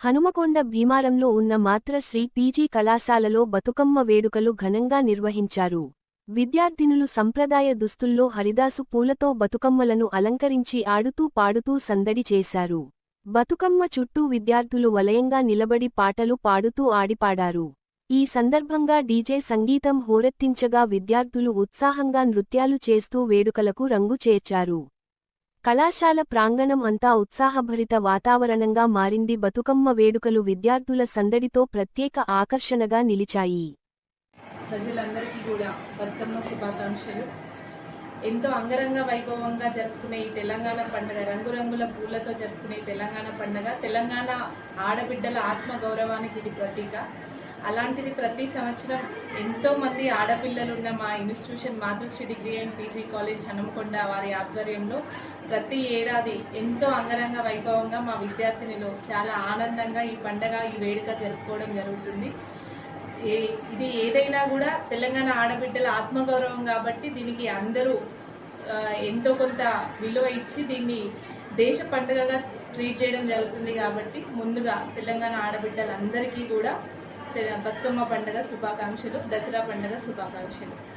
హనుమకొండ భీమారంలో ఉన్న మాత్రశ్రీ పీజీ కళాశాలలో బతుకమ్మ వేడుకలు ఘనంగా నిర్వహించారు. విద్యార్థినులు సంప్రదాయ దుస్తుల్లో హరిదాసు పూలతో బతుకమ్మలను అలంకరించి ఆడుతూ పాడుతూ సందడి చేశారు. బతుకమ్మ చుట్టూ విద్యార్థులు వలయంగా నిలబడి పాటలు పాడుతూ ఆడిపాడారు. ఈ సందర్భంగా డీజే సంగీతం హోరెత్తించగా విద్యార్థులు ఉత్సాహంగా నృత్యాలు చేస్తూ వేడుకలకు రంగు చేర్చారు. కళాశాల ప్రాంగణం అంతా ఉత్సాహభరిత వాతావరణంగా మారింది. బతుకమ్మ వేడుకలు విద్యార్థుల సందడితో ప్రత్యేక ఆకర్షణగా నిలిచాయి. ప్రజలందరికీ కూడా బతుకమ్మ శుభాకాంక్షలు. ఎంతో అంగరంగ వైభవంగా జరుపుకునే ఈ తెలంగాణ పండుగ రంగురంగుల పూలతో జరుపుకునే తెలంగాణ పండుగ తెలంగాణ ఆడబిడ్డల ఆత్మ గౌరవానికి ఇది ప్రతీక. అలాంటిది ప్రతి సంవత్సరం ఎంతో మంది ఆడపిల్లలు ఉన్న మా institution Matrusri degree and PG college Hanamkonda వారి ఆధ్వర్యంలో ప్రతి ఏడాది ఎంతో అంగరంగ వైభవంగా మా విద్యార్థినిలో చాలా ఆనందంగా ఈ పండగ ఈ వేడుక జరుపుకోవడం జరుగుతుంది. ఏ ఇది ఏదైనా కూడా తెలంగాణ ఆడబిడ్డల ఆత్మగౌరవం కాబట్టి దీనికి అందరూ ఎంతో కొంత విలువ ఇచ్చి దీన్ని దేశ పండుగగా ట్రీట్ చేయడం జరుగుతుంది కాబట్టి ముందుగా తెలంగాణ ఆడబిడ్డలందరికీ కూడా బతుకమ్మ పండుగ శుభాకాంక్షలు దసరా పండుగ శుభాకాంక్షలు.